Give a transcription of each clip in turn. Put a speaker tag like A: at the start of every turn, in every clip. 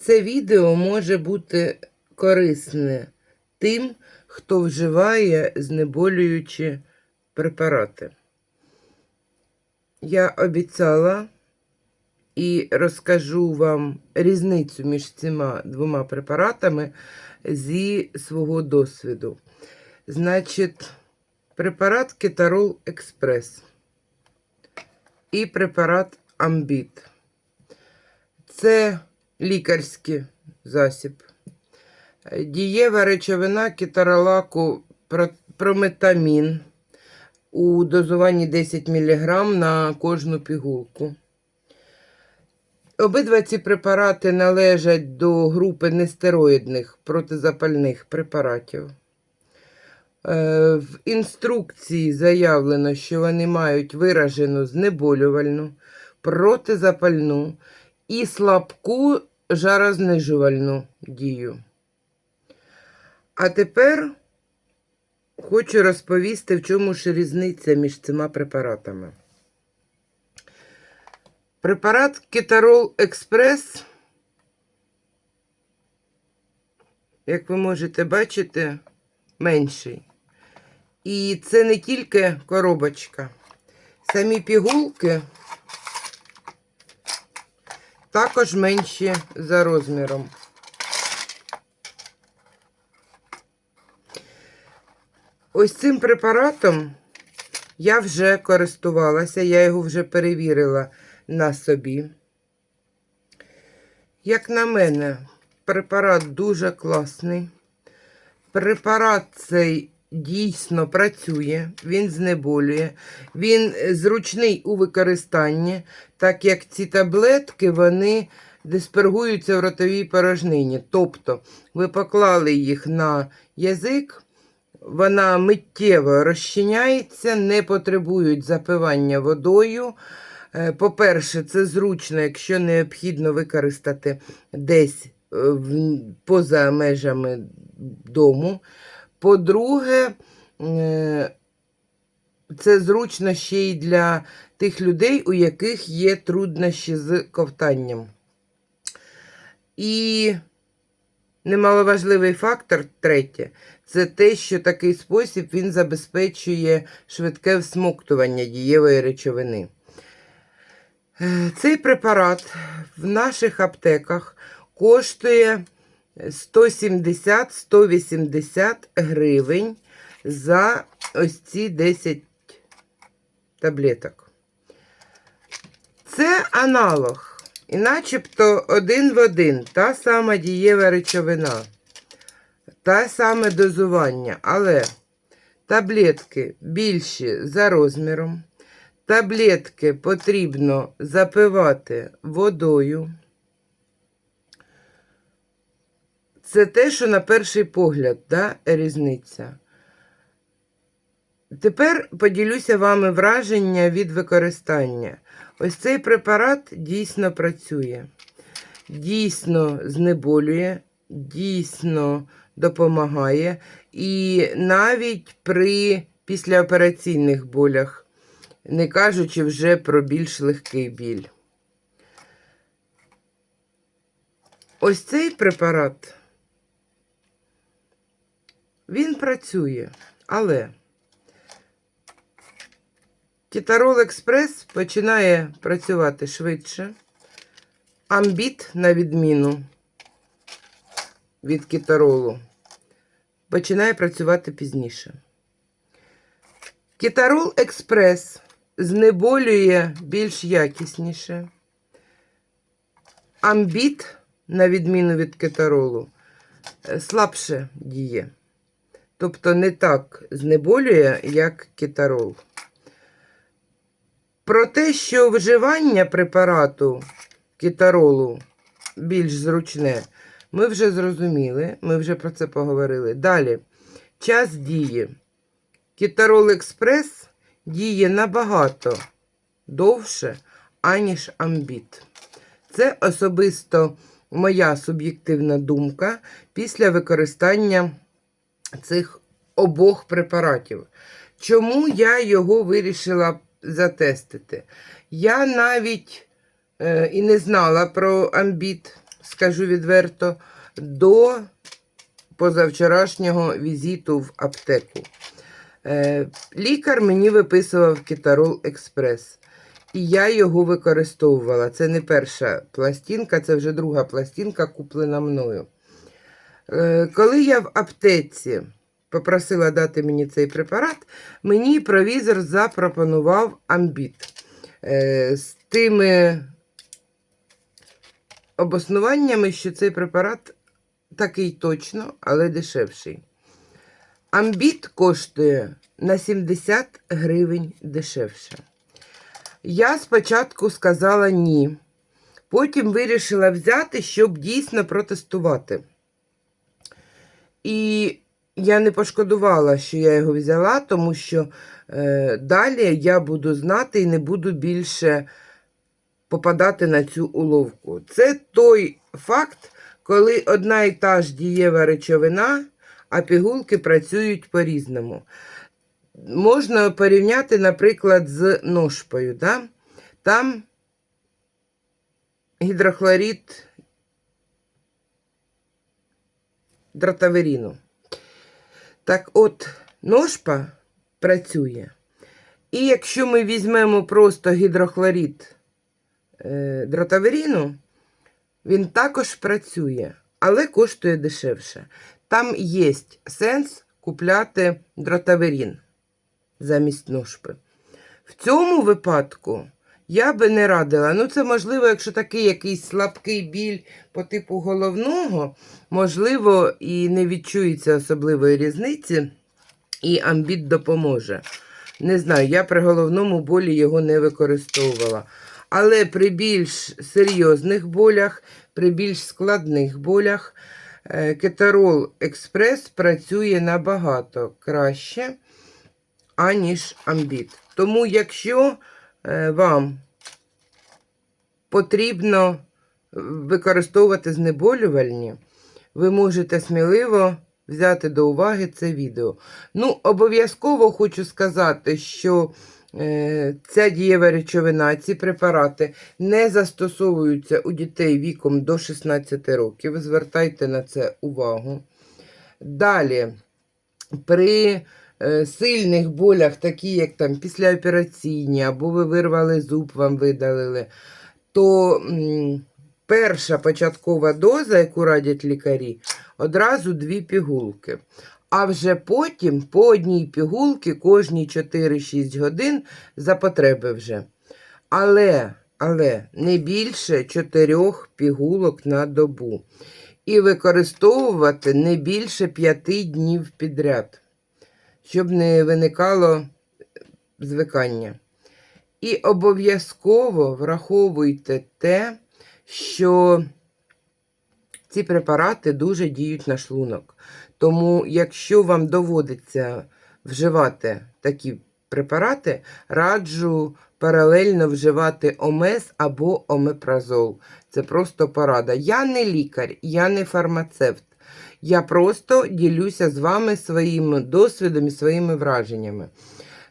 A: Це відео може бути корисне тим, хто вживає знеболюючі препарати. Я обіцяла і розкажу вам різницю між цими двома препаратами зі свого досвіду. Значить, препарат Кетарол Експрес і препарат Амбіт. Це лікарський засіб. Дієва речовина кетаролаку про- прометамін у дозуванні 10 мг на кожну пігулку. Обидва ці препарати належать до групи нестероїдних протизапальних препаратів. Е, В інструкції заявлено, що вони мають виражену знеболювальну, протизапальну і слабку жарознижувальну дію. А тепер хочу розповісти, в чому ж різниця між цими препаратами. Препарат Кетарол Експрес, як ви можете бачити, менший. І це не тільки коробочка. Самі пігулки також менші за розміром. Ось цим препаратом я вже користувалася, я його вже перевірила на собі. Як на мене, препарат дуже класний. Препарат цей дійсно працює, він знеболює, він е, зручний у використанні, так як ці таблетки вони диспергуються в ротовій порожнині. Тобто ви поклали їх на язик, вона миттєво розчиняється, не потребують запивання водою. Е, По-перше, це зручно, якщо необхідно використати десь е, поза межами дому. По-друге, е, це зручно ще й для тих людей, у яких є труднощі з ковтанням. І немаловажливий фактор, третє, це те, що такий спосіб він забезпечує швидке всмоктування дієвої речовини. Е, Цей препарат в наших аптеках коштує 170-180 гривень за ось ці 10 таблеток. Це аналог, і начебто один в один, та сама дієва речовина, та саме дозування, але таблетки більші за розміром. Таблетки потрібно запивати водою. Це те, що на перший погляд, да, різниця. Тепер поділюся вами враження від використання. Ось цей препарат дійсно працює, дійсно знеболює, дійсно допомагає. І навіть при післяопераційних болях, не кажучи вже про більш легкий біль. Ось цей препарат, він працює, але Кетарол Експрес починає працювати швидше. Амбіт, на відміну від кетаролу, починає працювати пізніше. Кетарол Експрес знеболює більш якісніше. Амбіт, на відміну від кетаролу, е, слабше діє. Тобто не так знеболює, як кетарол. Про те, що вживання препарату кетаролу більш зручне, ми вже зрозуміли, ми вже про це поговорили. Далі, час дії. Кетарол Експрес діє набагато довше, аніж амбіт. Це особисто моя суб'єктивна думка після використання цих обох препаратів. Чому я його вирішила затестити? Я навіть е, і не знала про амбіт. скажу відверто, до позавчорашнього візиту в аптеку. Е, лікар мені виписував Кітарол Експрес. І я його використовувала. Це не перша пластинка, це вже друга пластинка, куплена мною. Е, коли я в аптеці попросила дати мені цей препарат, мені провізор запропонував амбіт е, з тими обоснуваннями, що цей препарат такий точно, але дешевший. Амбіт коштує на 70 гривень дешевше. Я спочатку сказала ні. Потім вирішила взяти, щоб дійсно протестувати. І я не пошкодувала, що я його взяла, тому що е, далі я буду знати і не буду більше попадати на цю уловку. Це той факт, коли одна і та ж дієва речовина, а пігулки працюють по-різному. Можна порівняти, наприклад, з ножпою. Да? Там гідрохлорид дротаверіну. Так от, ножпа працює. І якщо ми візьмемо просто гідрохлорид е, дротаверіну, він також працює, але коштує дешевше. Там є сенс купляти дротаверін замість ножпи. В цьому випадку я би не радила. Ну, це можливо, якщо такий якийсь слабкий біль по типу головного, можливо, і не відчується особливої різниці, і амбіт допоможе. Не знаю, я при головному болі його не використовувала. Але при більш серйозних болях, при більш складних болях, е, Кетарол Експрес працює набагато краще, аніж амбіт. Тому, якщо вам потрібно використовувати знеболювальні, ви можете сміливо взяти до уваги це відео. Ну, обов'язково хочу сказати, що е, ця дієва речовина, ці препарати не застосовуються у дітей віком до 16 років. Звертайте на це увагу. Далі, при е, сильних болях, такі як там післяопераційні, або ви вирвали зуб, вам видалили, то перша початкова доза, яку радять лікарі, одразу дві пігулки. А вже потім по одній пігулки кожні 4-6 годин за потреби вже. Але, але не більше 4 пігулок на добу. І використовувати не більше 5 днів підряд, щоб не виникало звикання. І обов'язково враховуйте те, що ці препарати дуже діють на шлунок. Тому, якщо вам доводиться вживати такі препарати, раджу паралельно вживати омес або омепразол. Це просто порада. Я не лікар, я не фармацевт. Я просто ділюся з вами своїм досвідом і своїми враженнями.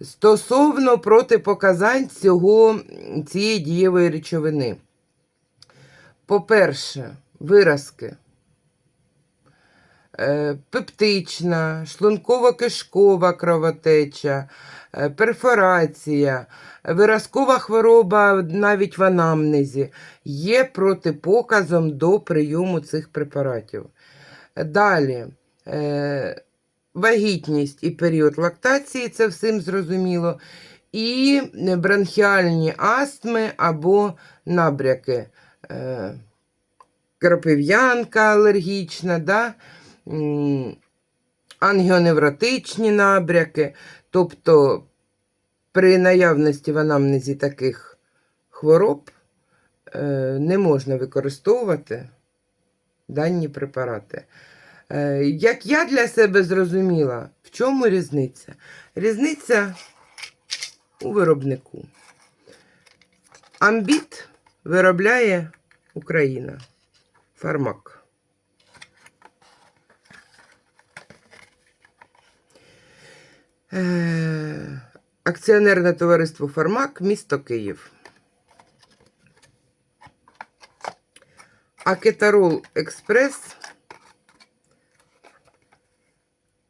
A: Стосовно протипоказань цього, цієї дієвої речовини. По-перше, виразки. Е, Пептична, шлунково-кишкова кровотеча, е, перфорація, виразкова хвороба навіть в анамнезі є протипоказом до прийому цих препаратів. Далі, е, вагітність і період лактації, це всім зрозуміло, і бронхіальні астми або набряки. Е, Кропив'янка алергічна, да? ангіоневротичні набряки. Тобто при наявності в анамнезі таких хвороб е, не можна використовувати дані препарати. Е, Як я для себе зрозуміла, в чому різниця? Різниця у виробнику. Амбіт виробляє Україна. Фармак. Е, Акціонерне товариство Фармак, місто Київ. А кетарол експрес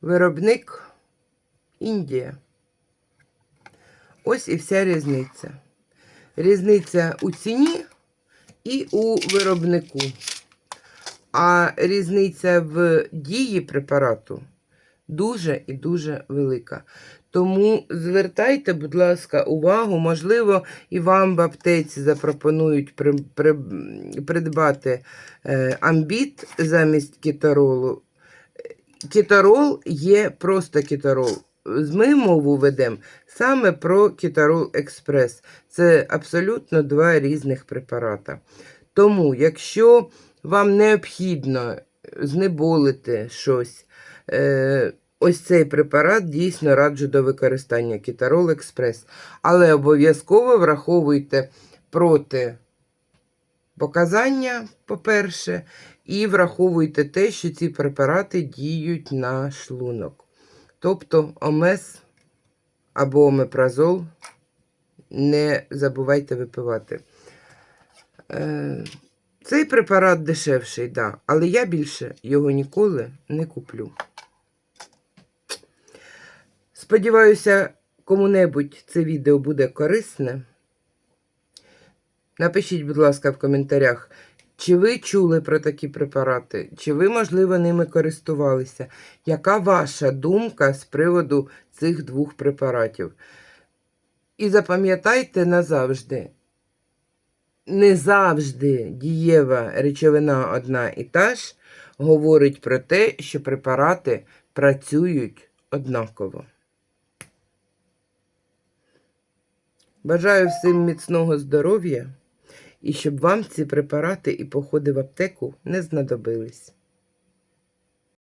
A: виробник Індія. Ось і вся різниця. Різниця у ціні і у виробнику. А різниця в дії препарату дуже і дуже велика. Тому звертайте, будь ласка, увагу, можливо, і вам в аптеці запропонують при, при, придбати е, амбіт замість кітаролу. Кітарол є просто кітарол. Ми мову ведемо саме про кітарол експрес. Це абсолютно два різних препарата. Тому, якщо вам необхідно знеболити щось, ось цей препарат дійсно раджу до використання Кітарол Експрес. Але обов'язково враховуйте проти показання, по-перше, і враховуйте те, що ці препарати діють на шлунок. Тобто омес або омепразол не забувайте випивати. Е, цей препарат дешевший, да, але я більше його ніколи не куплю. Сподіваюся, кому-небудь це відео буде корисне. Напишіть, будь ласка, в коментарях, чи ви чули про такі препарати, чи ви, можливо, ними користувалися. Яка ваша думка з приводу цих двох препаратів? І запам'ятайте назавжди, не завжди дієва речовина одна і та ж говорить про те, що препарати працюють однаково. Бажаю всім міцного здоров'я і щоб вам ці препарати і походи в аптеку не знадобились.